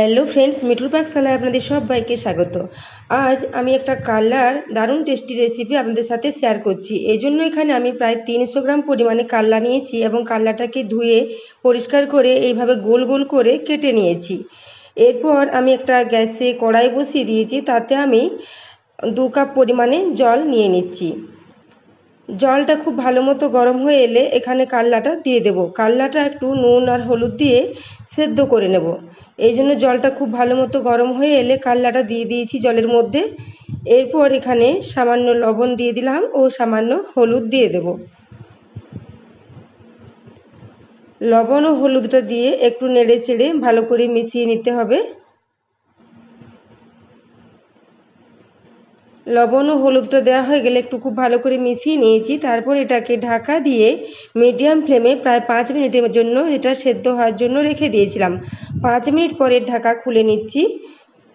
Hello friends মিঠুর পাকশালায় আপনাদের সবাইকে স্বাগত। আজ আমি একটা কাল্লার দারুণ টেস্টি রেসিপি আপনাদের সাথে শেয়ার করছি। এই জন্য এখানে আমি প্রায় তিনশো গ্রাম পরিমাণে কাল্লা নিয়েছি এবং কাল্লাটাকে ধুয়ে পরিষ্কার করে এইভাবে গোল গোল করে কেটে নিয়েছি। এরপর আমি একটা গ্যাসে কড়াই বসিয়ে দিয়েছি, তাতে আমি দু কাপ পরিমাণে জল নিয়ে নিচ্ছি। জলটা খুব ভালো মতো গরম হয়ে এলে এখানে কাল্লাটা দিয়ে দেব। কাল্লাটা একটু নুন আর হলুদ দিয়ে সেদ্ধ করে নেব। এই জন্য জলটা খুব ভালো মতো গরম হয়ে এলে কাল্লাটা দিয়ে দিয়েছি জলের মধ্যে। এরপর এখানে সামান্য লবণ দিয়ে দিলাম ও সামান্য হলুদ দিয়ে দেব। লবণ ও হলুদটা দিয়ে একটু নেড়ে চেড়ে ভালো করে মিশিয়ে নিতে হবে। লবণ ও হলুদটা দেওয়া হয়ে গেলে একটু খুব ভালো করে মিশিয়ে নিয়েছি। তারপর এটাকে ঢাকা দিয়ে মিডিয়াম ফ্লেমে প্রায় পাঁচ মিনিটের জন্য এটা সেদ্ধ হওয়ার জন্য রেখে দিয়েছিলাম। পাঁচ মিনিট পরে ঢাকা খুলে নিচ্ছি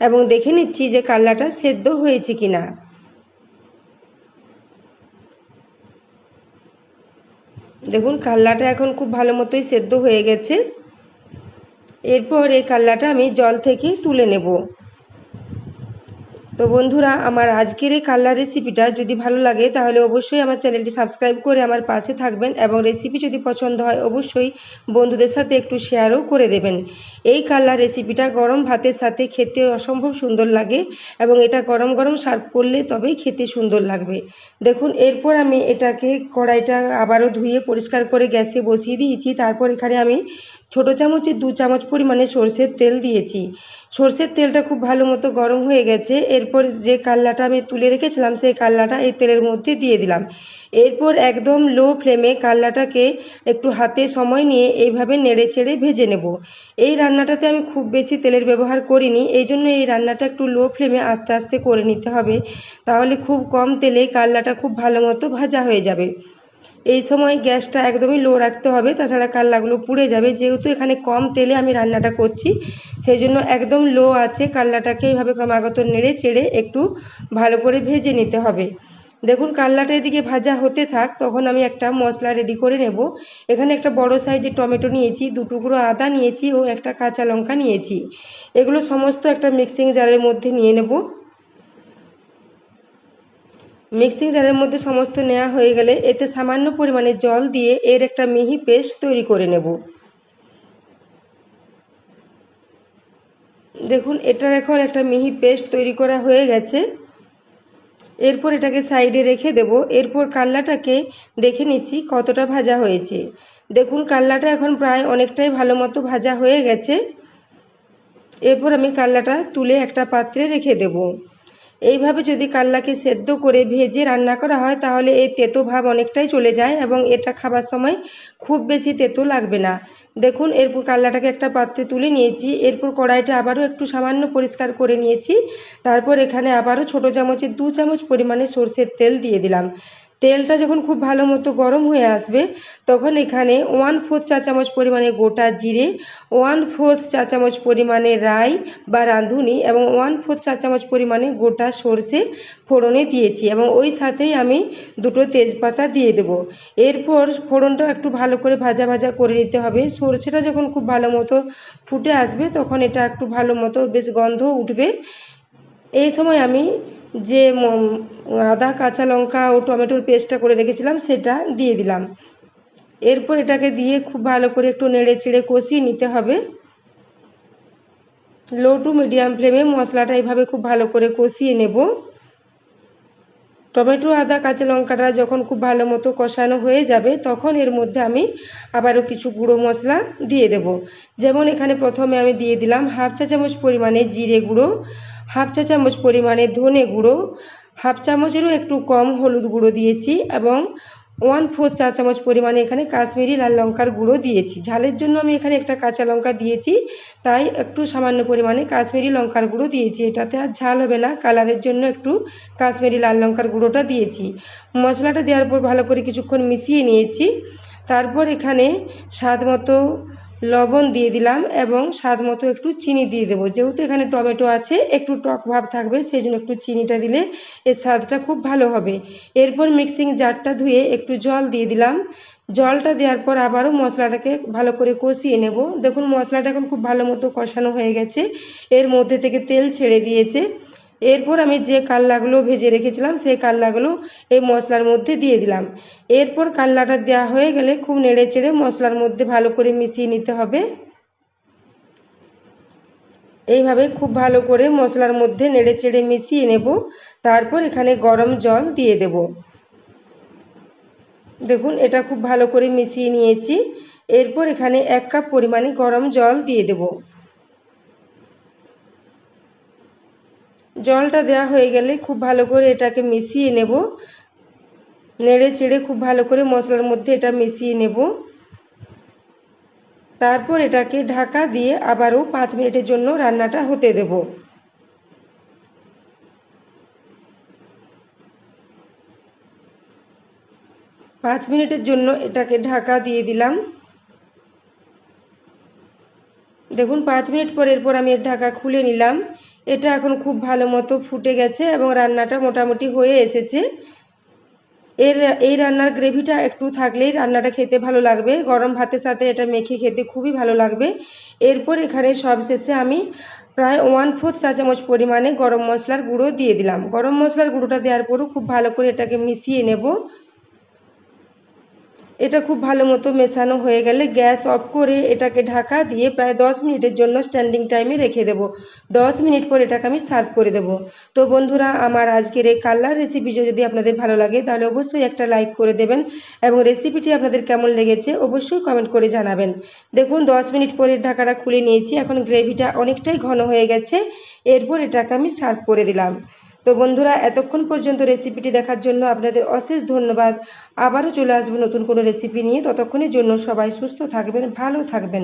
এবং দেখে নিচ্ছি যে কাল্লাটা সেদ্ধ হয়েছে কি না দেখুন কাল্লাটা এখন খুব ভালো মতোই সেদ্ধ হয়ে গেছে। এরপর এই কাল্লাটা আমি জল থেকে তুলে নেব। তো বন্ধুরা, আমার আজকের এই কাল্লার রেসিপিটা যদি ভালো লাগে, তাহলে অবশ্যই আমার চ্যানেলটি সাবস্ক্রাইব করে আমার পাশে থাকবেন এবং রেসিপি যদি পছন্দ হয়, অবশ্যই বন্ধুদের সাথে একটু শেয়ারও করে দেবেন। এই কাল্লার রেসিপিটা গরম ভাতের সাথে খেতে অসম্ভব সুন্দর লাগে এবং এটা গরম গরম সার্ভ করলে তবেই খেতে সুন্দর লাগবে। দেখুন, এরপর আমি এটাকে কড়াইটা আবারও ধুয়ে পরিষ্কার করে গ্যাসে বসিয়ে দিয়েছি। তারপর এখানে আমি ছোটো চামচের দু চামচ পরিমাণে সর্ষের তেল দিয়েছি। সর্ষের তেলটা খুব ভালো মতো গরম হয়ে গেছে। এরপর যে কাল্লাটা আমি তুলে রেখেছিলাম, সেই কাল্লাটা এই তেলের মধ্যে দিয়ে দিলাম। এরপর একদম লো ফ্লেমে কাল্লাটাকে একটু হাতে সময় নিয়ে এইভাবে নেড়ে চেড়ে ভেজে নেব। এই রান্নাটাতে আমি খুব বেশি তেলের ব্যবহার করিনি, এই জন্য এই রান্নাটা একটু লো ফ্লেমে আস্তে আস্তে করে নিতে হবে। তাহলে খুব কম তেলে কাল্লাটা খুব ভালো মতো ভাজা হয়ে যাবে। এই সময় গ্যাসটা একদমই লো রাখতে হবে, তাছাড়া কাল্লাগুলো পুড়ে যাবে। যেহেতু এখানে কম তেলে আমি রান্নাটা করছি, সেই জন্য একদম লো আছে, কাল্লাটাকে এইভাবে ক্রমাগত নেড়ে চেড়ে একটু ভালো করে ভেজে নিতে হবে। দেখুন, কাল্লাটা এদিকে ভাজা হতে থাক, তখন আমি একটা মশলা রেডি করে নেব। এখানে একটা বড় সাইজের টমেটো নিয়েছি, দু টুকরো আদা নিয়েছি ও একটা কাঁচা লঙ্কা নিয়েছি। এগুলো সমস্ত একটা মিক্সিং জারের মধ্যে নিয়ে নেব। মিক্সিং জারের মধ্যে সমস্ত নেওয়া হয়ে গেলে এতে সামান্য পরিমাণে জল দিয়ে এর একটা মিহি পেস্ট তৈরি করে নেব। দেখুন, এটার এখন একটা মিহি পেস্ট তৈরি করা হয়ে গেছে। এরপর এটাকে সাইডে রেখে দেব। এরপর কাল্লাটাকে দেখে নিচ্ছি কতটা ভাজা হয়েছে। দেখুন, কাল্লাটা এখন প্রায় অনেকটাই ভালো মতো ভাজা হয়ে গেছে। এরপর আমি কাল্লাটা তুলে একটা পাত্রে রেখে দেবো। এইভাবে যদি কাল্লাকে সেদ্ধ করে ভেজে রান্না করা হয়, তাহলে এই তেতো ভাব অনেকটাই চলে যায় এবং এটা খাবার সময় খুব বেশি তেতো লাগবে না। দেখুন, এরপর কাল্লাটাকে একটা পাত্রে তুলে নিয়েছি। এরপর কড়াইটা আবারও একটু সামান্য পরিষ্কার করে নিয়েছি। তারপর এখানে আবারও ছোটো চামচের দু চামচ পরিমাণে সর্ষের তেল দিয়ে দিলাম। তেলটা যখন খুব ভালো মতো গরম হয়ে আসবে, তখন এখানে ওয়ান ফোর্থ চা চামচ পরিমাণে গোটা জিরে ওয়ান ফোর্থ চা চামচ পরিমাণে রাই বা রাঁধুনি এবং ওয়ান ফোর্থ চা চামচ পরিমাণে গোটা সর্ষে ফোড়নে দিয়েছি এবং ওই সাথেই আমি দুটো তেজপাতা দিয়ে দেব। এরপর ফোড়নটা একটু ভালো করে ভাজা ভাজা করে নিতে হবে। সর্ষেটা যখন খুব ভালো মতো ফুটে আসবে, তখন এটা একটু ভালো মতো বেশ গন্ধ উঠবে। এই সময় আমি যে আদা, কাঁচা লঙ্কা ও টমেটোর পেস্টটা করে রেখেছিলাম, সেটা দিয়ে দিলাম। এরপর এটাকে দিয়ে খুব ভালো করে একটু নেড়ে চেড়ে কষিয়ে নিতে হবে। লো টু মিডিয়াম ফ্লেমে মশলাটা এইভাবে খুব ভালো করে কষিয়ে নেব। টমেটো, আদা, কাঁচা লঙ্কাটা যখন খুব ভালো মতো কষানো হয়ে যাবে, তখন এর মধ্যে আমি আবারও কিছু গুঁড়ো মশলা দিয়ে দেব। যেমন এখানে প্রথমে আমি দিয়ে দিলাম হাফ চা চামচ পরিমাণে জিরে গুঁড়ো, হাফ চা চামচ পরিমাণে ধনে গুঁড়ো হাফ চামচেরও একটু কম হলুদ গুঁড়ো দিয়েছি এবং ওয়ান ফোর চা চামচ পরিমাণে এখানে কাশ্মীরি লাল লঙ্কার গুঁড়ো দিয়েছি। ঝালের জন্য আমি এখানে একটা কাঁচা লঙ্কা দিয়েছি, তাই একটু সামান্য পরিমাণে কাশ্মীরি লঙ্কার গুঁড়ো দিয়েছি। এটাতে আর ঝাল হবে না, কালারের জন্য একটু কাশ্মীরি লাল লঙ্কার গুঁড়োটা দিয়েছি। মশলাটা দেওয়ার পর ভালো করে কিছুক্ষণ মিশিয়ে নিয়েছি, তারপর এখানে স্বাদ মতো লবণ দিয়ে দিলাম এবং স্বাদ মতো একটু চিনি দিয়ে দেবো। যেহেতু এখানে টমেটো আছে, একটু টক ভাব থাকবে সেই জন্য একটু চিনিটা দিলে এর স্বাদটা খুব ভালো হবে। এরপর মিক্সিং জারটা ধুয়ে একটু জল দিয়ে দিলাম। জলটা দেওয়ার পর আবারও মশলাটাকে ভালো করে কষিয়ে নেব। দেখুন, মশলাটা এখন খুব ভালো মতো কষানো হয়ে গেছে। এর মধ্যে থেকে তেল ছেড়ে দিয়েছে। এরপর আমি যে কাল্লাগুলো ভেজে রেখেছিলাম, সেই কাল্লাগুলো এই মশলার মধ্যে দিয়ে দিলাম। এরপর কাল্লাটা দেওয়া হয়ে গেলে খুব নেড়ে চেড়ে মশলার মধ্যে ভালো করে মিশিয়ে নিতে হবে। এইভাবে খুব ভালো করে মশলার মধ্যে নেড়ে চেড়ে মিশিয়ে নেব। তারপর এখানে গরম জল দিয়ে দেব। দেখুন, এটা খুব ভালো করে মিশিয়ে নিয়েছি। এরপর এখানে এক কাপ পরিমাণে গরম জল দিয়ে দেবো। জলটা দেওয়া হয়ে গেলে খুব ভালো করে এটাকে মিশিয়ে নেব। নেড়ে চেড়ে খুব ভালো করে মশলার মধ্যে এটা মিশিয়ে নেব। তারপর এটাকে ঢাকা দিয়ে আবারও পাঁচ মিনিটের জন্য রান্নাটা হতে দেব। পাঁচ মিনিটের জন্য এটাকে ঢাকা দিয়ে দিলাম। দেখুন, পাঁচ মিনিট পর এরপর আমি এর ঢাকা খুলে নিলাম। এটা এখন খুব ভালো মতো ফুটে গেছে এবং রান্নাটা মোটামুটি হয়ে এসেছে। এর, এই রান্নার গ্রেভিটা একটু থাকলেই রান্নাটা খেতে ভালো লাগবে। গরম ভাতের সাথে এটা মেখে খেতে খুবই ভালো লাগবে। এরপর এখানে সব শেষে আমি প্রায় ওয়ান ফোর্থ চা চামচ পরিমাণে গরম মশলার গুঁড়ো দিয়ে দিলাম। গরম মশলার গুঁড়োটা দেওয়ার পরও খুব ভালো করে এটাকে মিশিয়ে নেব। এটা খুব ভালো মতো মেশানো হয়ে গেলে গ্যাস অফ করে এটাকে ঢাকা দিয়ে প্রায় দশ মিনিটের জন্য স্ট্যান্ডিং টাইমে রেখে দেব। দশ মিনিট পর এটাকে আমি সার্ভ করে দেব। তো বন্ধুরা, আমার আজকের এই কালার রেসিপিটা যদি আপনাদের ভালো লাগে, তাহলে অবশ্যই একটা লাইক করে দেবেন এবং রেসিপিটি আপনাদের কেমন লেগেছে অবশ্যই কমেন্ট করে জানাবেন। দেখুন, দশ মিনিট পরে ঢাকাটা খুলে নিয়েছি। এখন গ্রেভিটা অনেকটাই ঘন হয়ে গেছে। এরপর এটাকে আমি সার্ভ করে দিলাম। তো বন্ধুরা, এতক্ষণ পর্যন্ত রেসিপিটি দেখার জন্য আপনাদের অশেষ ধন্যবাদ। আবারও চলে আসব নতুন কোনো রেসিপি নিয়ে। ততক্ষণের জন্য সবাই সুস্থ থাকবেন, ভালো থাকবেন।